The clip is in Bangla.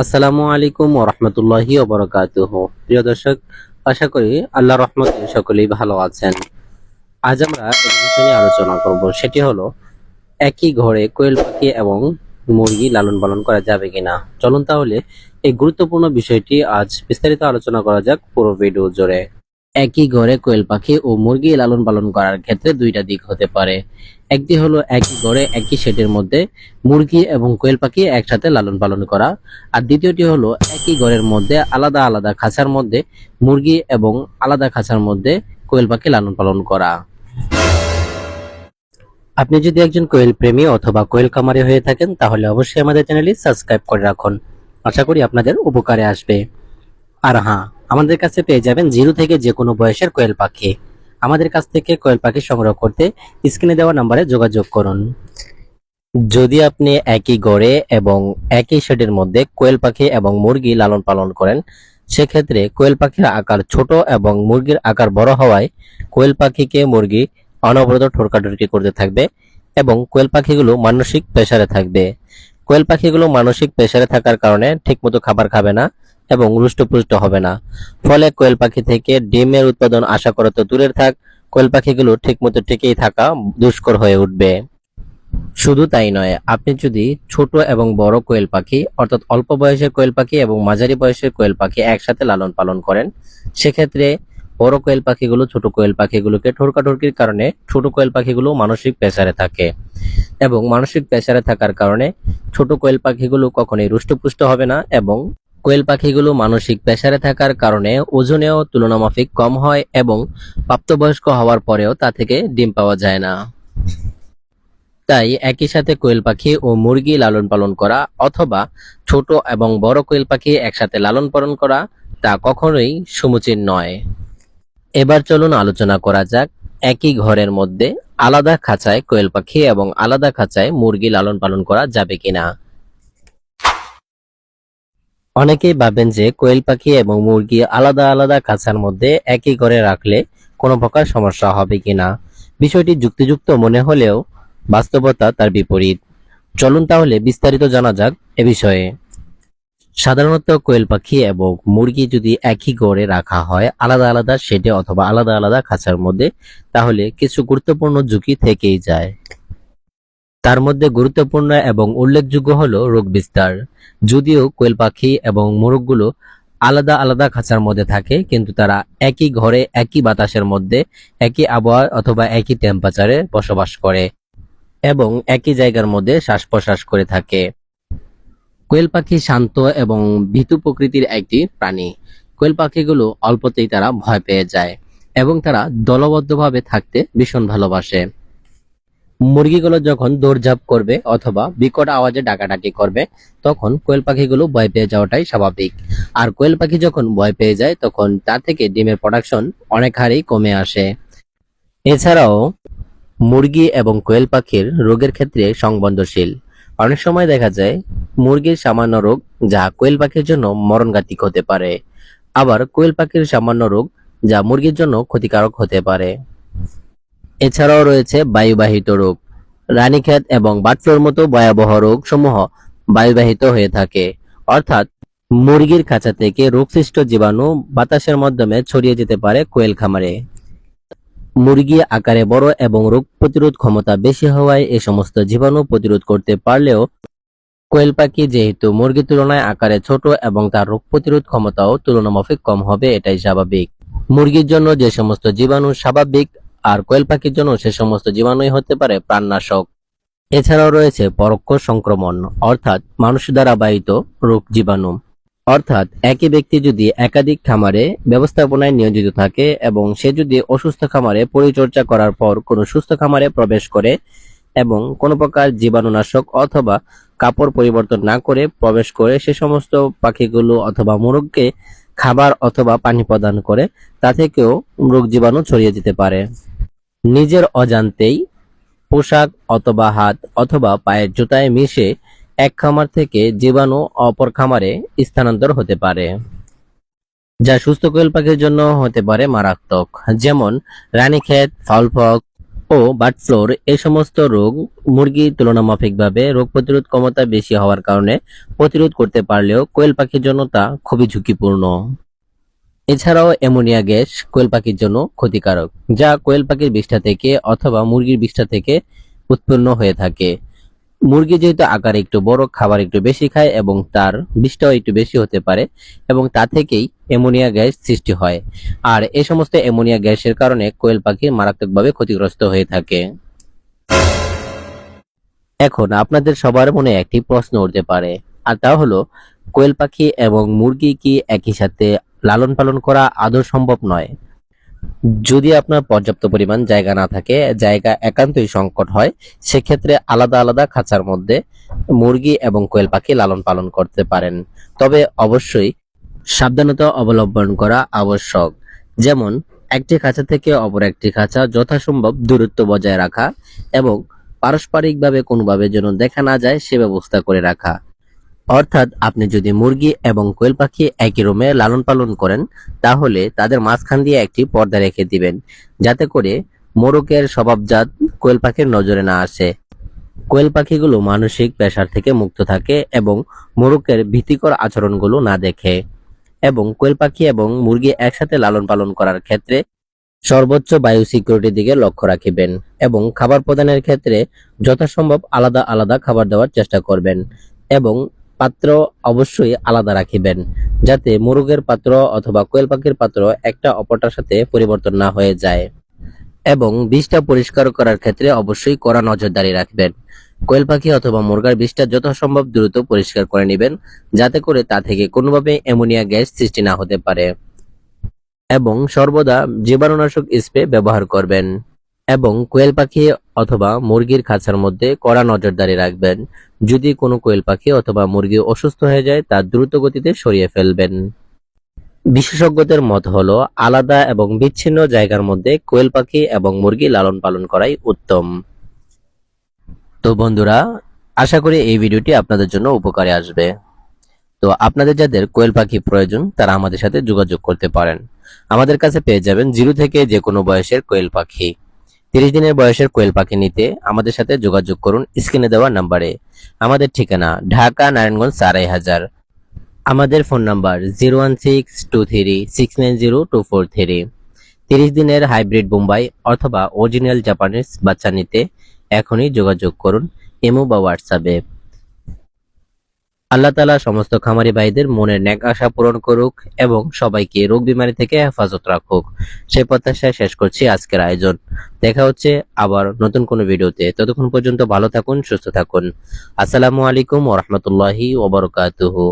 আসসালামু আলাইকুম ওরহমতুল্লাহি ওবরাকাতুহ প্রিয় দর্শক, আশা করি আল্লাহ রহমতে সকলেই ভালো আছেন। আজ আমরা নিয়ে আলোচনা করব। সেটি হলো, একই ঘরে কোয়েল পাখি এবং মুরগি লালন পালন করা যাবে কিনা? চলুন তাহলে এই গুরুত্বপূর্ণ বিষয়টি আজ বিস্তারিত আলোচনা করা যাক পুরো ভিডিও জুড়ে। একই ঘরে কোয়েল পাখি ও মুরগি লালন পালন করার ক্ষেত্রে দুইটা দিক হতে পারে। একটি হলো একই ঘরে একই শেডের মধ্যে মুরগি এবং কোয়েল পাখি একসাথে লালন পালন করা। আর দ্বিতীয়টি হলো একই ঘরের মধ্যে আলাদা আলাদা খাঁচার মধ্যে মুরগি এবং আলাদা খাঁচার মধ্যে কোয়েল পাখি লালন পালন করা। আপনি যদি একজন কোয়েল প্রেমী অথবা কোয়েল কামারি হয়ে থাকেন, তাহলে অবশ্যই আমাদের চ্যানেলটি সাবস্ক্রাইব করে রাখুন। আশা করি আপনাদের উপকারে আসবে। আর হ্যাঁ আমাদের কাছে পেয়ে যাবেন জিরো থেকে যে কোনো বয়সের কোয়েল পাখি। আমাদের কাছ থেকে কোয়েল পাখি সংগ্রহ করতে স্ক্রিনে দেওয়া নাম্বারে যোগাযোগ করুন। যদি আপনি একই গড়ে এবং একই শেডের মধ্যে কোয়েল পাখি এবং মুরগি লালন পালন করেন, সেক্ষেত্রে কোয়েল পাখির আকার ছোট এবং মুরগির আকার বড় হওয়ায় কোয়েল পাখিকে মুরগি অনবরত ঠোরকাঠুরকি করতে থাকবে এবং কোয়েল পাখিগুলো মানসিক প্রেসারে থাকবে। কোয়েল পাখিগুলো মানসিক প্রেসারে থাকার কারণে ঠিকমতো খাবার খাবে না এবং রুষ্টপুষ্ট হবে না। ফলে কোয়েল পাখি থেকে ডিমের উৎপাদন আশা করা তো দূরের থাক, কোয়েল পাখিগুলো ঠিকমতো টিকেই থাকা দুষ্কর হয়ে উঠবে। শুধু তাই নয়, আপনি যদি ছোট এবং বড় কোয়েল পাখি, অর্থাৎ অল্প বয়সের কোয়েল পাখি এবং মাঝারি বয়সের কোয়েল পাখি একসাথে লালন পালন করেন, সেক্ষেত্রে বড় কোয়েল পাখিগুলো ছোট কোয়েল পাখিগুলোকে ঠোরকাঠুরকির কারণে ছোট কোয়েল পাখিগুলো মানসিক প্রেসারে থাকে এবং মানসিক প্রেসারে থাকার কারণে ছোট কোয়েল পাখিগুলো কখনোই রুষ্টপুষ্ট হবে না এবং কোয়েল পাখিগুলো মানসিক প্রেসারে থাকার কারণে ওজনেও তুলনামাফিক কম হয় এবং প্রাপ্তবয়স্ক হওয়ার পরেও তা থেকে ডিম পাওয়া যায় না। তাই একই সাথে কোয়েল পাখি ও মুরগি লালন পালন করা অথবা ছোট এবং বড় কোয়েল পাখি একসাথে লালন পালন করা তা কখনোই সমুচীন নয়। এবার চলুন আলোচনা করা যাক একই ঘরের মধ্যে আলাদা খাঁচায় কোয়েল পাখি এবং আলাদা খাঁচায় মুরগি লালন পালন করা যাবে কিনা। অনেকেই ভাবেন যে কোয়েল পাখি এবং মুরগি আলাদা আলাদা খাঁচার মধ্যে একই ঘরে রাখলে কোনো প্রকার সমস্যা হবে কিনা? বিষয়টি যুক্তিযুক্ত মনে হলেও বাস্তবতা তার বিপরীত। চলুন তাহলে বিস্তারিত জানা যাক এ বিষয়ে। সাধারণত কোয়েল পাখি এবং মুরগি যদি একই ঘরে রাখা হয় আলাদা আলাদা শেডে অথবা আলাদা আলাদা খাঁচার মধ্যে, তাহলে কিছু গুরুত্বপূর্ণ ঝুঁকি থেকেই যায়। তার মধ্যে গুরুত্বপূর্ণ এবং উল্লেখযোগ্য হল রোগ বিস্তার। যদিও কোয়েল পাখি এবং মোরগগুলো আলাদা আলাদা খাঁচার মধ্যে থাকে, কিন্তু তারা একই ঘরে, একই বাতাসের মধ্যে, একই আবহাওয়া অথবা একই টেম্পারেচারে বসবাস করে এবং একই জায়গার মধ্যে শ্বাস প্রশ্বাস করে থাকে। কোয়েল পাখি শান্ত এবং ভীতু প্রকৃতির একটি প্রাণী। কোয়েল পাখিগুলো অল্পতেই তারা ভয় পেয়ে যায় এবং তারা দলবদ্ধভাবে থাকতে ভীষণ ভালোবাসে। মুরগিগুলো যখন দৌড়ঝাঁপ করবে অথবা বিকট আওয়াজে ডাকাডাকি করবে, তখন কোয়েল পাখিগুলো ভয় পেয়ে যাওয়াটাই স্বাভাবিক। আর কোয়েল পাখি যখন ভয় পেয়ে যায়, তখন তা থেকে ডিমের প্রোডাকশন অনেক হারেই কমে আসে। এছাড়াও, মুরগি এবং কোয়েল পাখির রোগের ক্ষেত্রে সংবন্ধশীল অনেক সময় দেখা যায়, মুরগির সামান্য রোগ যা কোয়েল পাখির জন্য মরণঘাতিক হতে পারে। আবার কোয়েল পাখির সামান্য রোগ যা মুরগির জন্য ক্ষতিকারক হতে পারে। এছাড়াও রয়েছে বায়ুবাহিত রোগ, রানীক্ষেত এবং বার্ডফ্লুর মতো ভয়াবহ রোগ সমূহ বায়ুবাহিত হয়ে থাকে। অর্থাৎ মুরগির খাঁচা থেকে রোগসৃষ্ট জীবাণু বাতাসের মাধ্যমে ছড়িয়ে যেতে পারে কোয়েল খামারে। মুরগি আকারে বড় এবং রোগ প্রতিরোধ ক্ষমতা বেশি হওয়ায় এ সমস্ত জীবাণু প্রতিরোধ করতে পারলেও কোয়েল পাখি যেহেতু মুরগির তুলনায় আকারে ছোট এবং তার রোগ প্রতিরোধ ক্ষমতাও তুলনামাফিক কম হবে, এটাই স্বাভাবিক। মুরগির জন্য যে সমস্ত জীবাণু স্বাভাবিক আর কোয়েল পাখির জন্য সে সমস্ত জীবাণুই হতে পারে প্রাণনাশক। এছাড়াও রয়েছে পরোক্ষ সংক্রমণ, অর্থাৎ মানুষ দ্বারা বাহিত রোগ জীবাণু। অর্থাৎ একই ব্যক্তি যদি একাধিক খামারে ব্যবস্থাপনায় নিয়োজিত থাকে এবং সে যদি অসুস্থ খামারে পরিচর্যা করার পর কোনো সুস্থ খামারে প্রবেশ করে এবং কোনো প্রকার জীবাণুনাশক অথবা কাপড় পরিবর্তন না করে প্রবেশ করে সে সমস্ত পাখিগুলো অথবা মোরগকে খাবার অথবা পানি প্রদান করে, তা থেকেও রোগ জীবাণু ছড়িয়ে যেতে পারে। নিজের অজান্তেই পোশাক অথবা হাত অথবা পায়ের জুতায় মিশে এক খামার থেকে জীবাণু অপর খামারে স্থানান্তর হতে পারে, যা সুস্থ কোয়েল পাখির জন্য হতে পারে মারাত্মক, যেমন রানীক্ষেত ফাউলফক ও বার্ড ফ্লোর এই সমস্ত রোগ মুরগি তুলনামাফিকভাবে রোগ প্রতিরোধ ক্ষমতা বেশি হওয়ার কারণে প্রতিরোধ করতে পারলেও কোয়েল পাখির জন্য তা খুবই ঝুঁকিপূর্ণ। এছাড়াও অ্যামোনিয়া গ্যাস কোয়েল পাখির জন্য ক্ষতিকারক। যা কোয়েল পাখির বিষ্ঠা থেকে অথবা মুরগির বিষ্ঠা থেকে উৎপন্ন হয়ে থাকে। মুরগি যেহেতু আকার একটু বড়, খাবার একটু বেশি খায় এবং তার বিষটাও একটু বেশি হতে পারে এবং তা থেকেই অ্যামোনিয়া গ্যাস সৃষ্টি হয়। আর এ সমস্ত অ্যামোনিয়া গ্যাসের কারণে কোয়েল পাখি মারাত্মকভাবে ক্ষতিগ্রস্ত হয়ে থাকে। এখন আপনাদের সবার মনে একটি প্রশ্ন উঠতে পারে, আর তা হলো, কোয়েল পাখি এবং মুরগি কি একই সাথে লালন পালন করা আদৌ সম্ভব নয়? যদি আপনার পর্যাপ্ত পরিমাণ জায়গা না থাকে, জায়গা একান্তই সংকট হয়, সেক্ষেত্রে আলাদা আলাদা খাঁচার মধ্যে মুরগি এবং কোয়েল পাখি লালন পালন করতে পারেন। তবে অবশ্যই সাবধানতা অবলম্বন করা আবশ্যক। যেমন, একটি খাঁচা থেকে অপর একটি খাঁচা যথাসম্ভব দূরত্ব বজায় রাখা এবং পারস্পরিকভাবে কোনোভাবে যেন দেখা না যায় সে ব্যবস্থা করে রাখা। অর্থাৎ আপনি যদি মুরগি এবং কোয়েল পাখি একই রুমে লালন পালন করেন, তাহলে তাদের মাঝখান দিয়ে একটি পর্দা রেখে দিবেন, যাতে করে মোরগের স্বভাবজাত কোয়েল পাখির নজরে না আসে। কোয়েল পাখিগুলো মানসিক পেশার থেকে মুক্ত থাকে এবং মোরগের ভীতিকর আচরণগুলো না দেখে। এবং কোয়েল পাখি এবং মুরগি একসাথে লালন পালন করার ক্ষেত্রে সর্বোচ্চ বায়ু সিকিউরিটির দিকে লক্ষ্য রাখিবেন এবং খাবার প্রদানের ক্ষেত্রে যথাসম্ভব আলাদা আলাদা খাবার দেওয়ার চেষ্টা করবেন এবং পাত্র অবশ্যই আলাদা রাখিবেন, যাতে মুরগের পাত্র অথবা কোয়েল পাখির পাত্র একটা অপরটার সাথে পরিবর্তন না হয়ে যায়। এবং বিষটা পরিষ্কার করার ক্ষেত্রে অবশ্যই কড়া নজরদারি রাখবেন। কোয়েল পাখি অথবা মুরগার বীজটা যথাসম্ভব দ্রুত পরিষ্কার করে নেবেন, যাতে করে তা থেকে কোনোভাবে অ্যামোনিয়া গ্যাস সৃষ্টি না হতে পারে। এবং সর্বদা জীবাণুনাশক স্প্রে ব্যবহার করবেন। এবং কোয়েল পাখি অথবা মুরগির খাঁচার মধ্যে কড়া নজরদারি রাখবেন। যদি কোনো কোয়েল পাখি অথবা মুরগি অসুস্থ হয়ে যায়, তা দ্রুত গতিতে সরিয়ে ফেলবেন। বিশেষজ্ঞদের মত হলো, আলাদা এবং বিচ্ছিন্ন জায়গার মধ্যে কোয়েল পাখি এবং মুরগি লালন পালন করাই উত্তম। তো বন্ধুরা, আশা করি এই ভিডিওটি আপনাদের জন্য উপকারে আসবে। তো আপনাদের যাদের কোয়েল পাখি প্রয়োজন, তারা আমাদের সাথে যোগাযোগ করতে পারেন। আমাদের কাছে পেয়ে যাবেন জিরো থেকে যে কোনো বয়সের কোয়েল পাখি। তিরিশ দিনের বয়সের কোয়েল পাখি নিতে আমাদের সাথে যোগাযোগ করুন স্ক্রিনে দেওয়া নাম্বারে। আমাদের ঠিকানা ঢাকা নারায়ণগঞ্জ সারাই হাজার। আমাদের phone number zero one six two three six nine zero two four three. তিরিশ দিনের হাইব্রিড বোম্বাই অথবা অরিজিনাল জাপানিজ বাচ্চা নিতে এখনই যোগাযোগ করুন এমও বা হোয়াটসঅ্যাপে। আল্লাহ তালা সমস্ত খামারি ভাইদের মনের ন্যাক আশা পূরণ করুক এবং সবাইকে রোগ বিমারি থেকে হেফাজত রাখুক। সেই প্রত্যাশায় শেষ করছি আজকের আয়োজন। দেখা হচ্ছে আবার নতুন কোনো ভিডিওতে। ততক্ষণ পর্যন্ত ভালো থাকুন, সুস্থ থাকুন। আসসালামু আলাইকুম ওরহমতুল্লাহি ওবরকাতুহু